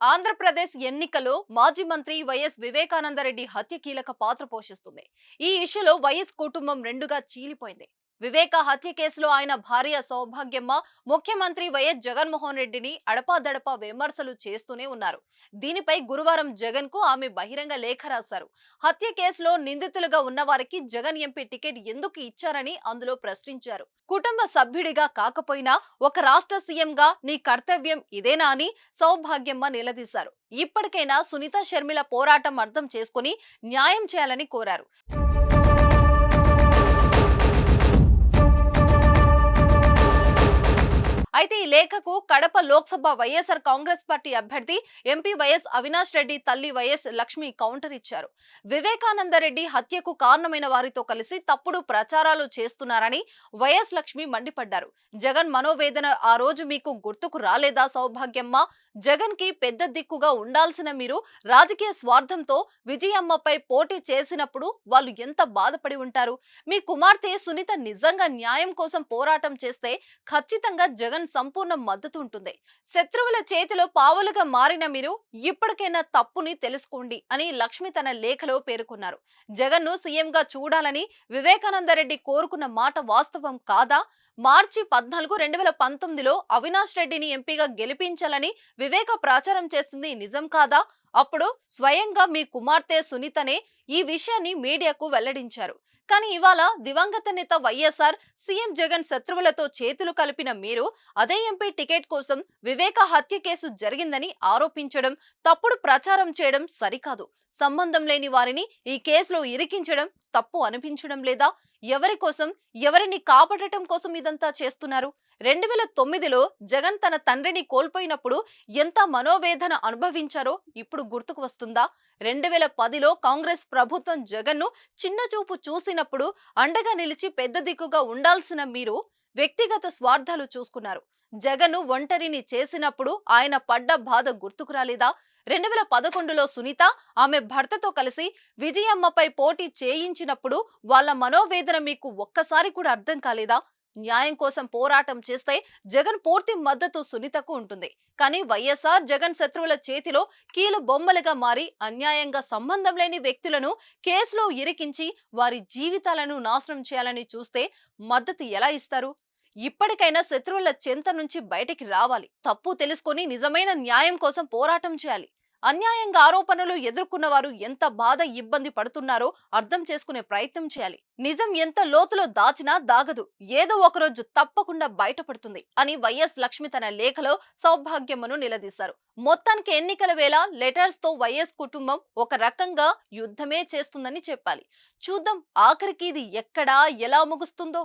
ఆంధ్రప్రదేశ్ ఎన్నికలో మాజీ మంత్రి వైఎస్ వివేకానందరెడ్డి హత్య కీలక పాత్ర పోషిస్తుంది. ఈ ఇష్యూలో వైఎస్ కుటుంబం రెండుగా చీలిపోయింది. వివేక హత్య కేసులో ఆయన భార్య సౌభాగ్యమ్మ ముఖ్యమంత్రి వైఎస్ జగన్మోహన్ రెడ్డిని అడపాదడపా విమర్శలు చేస్తూనే ఉన్నారు. దీనిపై గురువారం జగన్కు ఆమె బహిరంగ లేఖ రాశారు. హత్య కేసులో నిందితులుగా ఉన్నవారికి జగన్ ఎంపీ టికెట్ ఎందుకు ఇచ్చారని అందులో ప్రశ్నించారు. కుటుంబ సభ్యుడిగా కాకపోయినా ఒక రాష్ట్ర సీఎంగా నీ కర్తవ్యం ఇదేనా అని సౌభాగ్యమ్మ నిలదీశారు. ఇప్పటికైనా సునీత షర్మిల పోరాటం అర్థం చేసుకుని న్యాయం చేయాలని కోరారు. లేఖకు Kadapa Lok Sabha YSR Congress Party అభ్యర్థి ఎంపీ వైఎస్ అవినాష్ రెడ్డి తల్లి వైఎస్ లక్ష్మి కౌంటర్ ఇచ్చారు. వివేకానందరెడ్డి హత్యకు కారణమైన వారితో కలిసి తప్పుడు ప్రచారాలు చేస్తున్నారని వైఎస్ లక్ష్మి మండిపడ్డారు. జగన్ మనోవేదన ఆ రోజు మీకు గుర్తుకు రాలేదా సౌభాగ్యమ్మ? జగన్కి పెద్ద దిక్కుగా ఉండాల్సిన మీరు రాజకీయ స్వార్థంతో విజయమ్మపై పోటీ చేసినప్పుడు వాళ్ళు ఎంత బాధపడి ఉంటారు? మీ కుమార్తె సునీత నిజంగా న్యాయం కోసం పోరాటం చేస్తే ఖచ్చితంగా జగన్ సంపూర్ణ మద్దతు ఉంటుంది శత్రువుల చేతిలో పావులుగా మారిన మీరు ఇప్పటికైనా తప్పుని తెలుసుకోండి అని లక్ష్మి తన లేఖలో పేర్కొన్నారు. జగన్ను సీఎంగా చూడాలని వివేకానందరెడ్డి కోరుకున్న మాట వాస్తవం కాదా? మార్చి పద్నాలుగు రెండు వేల పంతొమ్మిదిలో అవినాష్ రెడ్డిని ఎంపీగా గెలిపించాలని వివేక ప్రచారం చేసింది నిజం కాదా? అప్పుడు స్వయంగా మీ కుమార్తె సునీతనే ఈ విషయాన్ని మీడియాకు వెల్లడించారు. కానీ ఇవాళ దివంగత నేత వైఎస్ఆర్ సీఎం జగన్ శత్రువులతో చేతులు కలిపిన మీరు అదే ఎంపీ టికెట్ కోసం వివేక హత్య కేసు జరిగిందని ఆరోపించడం తప్పుడు ప్రచారం చేయడం సరికాదు. సంబంధం లేని వారిని ఈ కేసులో ఇరికించడం తప్పు అనిపించడం లేదా? ఎవరి కోసం ఎవరిని కాపాడటం కోసం ఇదంతా చేస్తున్నారు? రెండు వేల తొమ్మిదిలో జగన్ తన తండ్రిని కోల్పోయినప్పుడు ఎంత మనోవేదన అనుభవించారో ఇప్పుడు గుర్తుకు వస్తుందా? రెండు వేల పదిలో కాంగ్రెస్ ప్రభుత్వం జగన్ను చిన్న చూపు చూసినప్పుడు అండగా నిలిచి పెద్ద దిక్కుగా ఉండాల్సిన మీరు వ్యక్తిగత స్వార్థాలు చూసుకున్నారు. జగను ఒంటరిని చేసినప్పుడు ఆయన పడ్డ బాధ గుర్తుకు రాలేదా? రెండు వేల పదకొండులో సునీత ఆమె భర్తతో కలిసి విజయమ్మపై పోటీ చేయించినప్పుడు వాళ్ళ మనోవేదన మీకు ఒక్కసారి కూడా అర్థం కాలేదా? న్యాయం కోసం పోరాటం చేస్తే జగన్ పూర్తి మద్దతు సునీతకు ఉంటుంది. కానీ వైఎస్ఆర్ జగన్ శత్రువుల చేతిలో కీలు బొమ్మలుగా మారి అన్యాయంగా సంబంధం లేని వ్యక్తులను కేసులో ఇరికించి వారి జీవితాలను నాశనం చేయాలని చూస్తే మద్దతు ఎలా ఇస్తారు? ఇప్పటికైనా శత్రువుల చెంత నుంచి బయటికి రావాలి. తప్పు తెలుసుకొని నిజమైన న్యాయం కోసం పోరాటం చేయాలి. అన్యాయంగా ఆరోపణలు ఎదుర్కొన్న వారు ఎంత బాధ ఇబ్బంది పడుతున్నారో అర్థం చేసుకునే ప్రయత్నం చేయాలి. నిజం ఎంత లోతులో దాచినా దాగదు. ఏదో ఒకరోజు తప్పకుండా బయటపడుతుంది అని వైఎస్ లక్ష్మి తన లేఖలో సౌభాగ్యమును నిలదీశారు. మొత్తానికి ఎన్నికల వేళ లెటర్స్తో వైఎస్ కుటుంబం ఒక రకంగా యుద్ధమే చేస్తుందని చెప్పాలి. చూద్దాం ఆఖరికి ఇది ఎక్కడా ఎలా ముగుస్తుందో?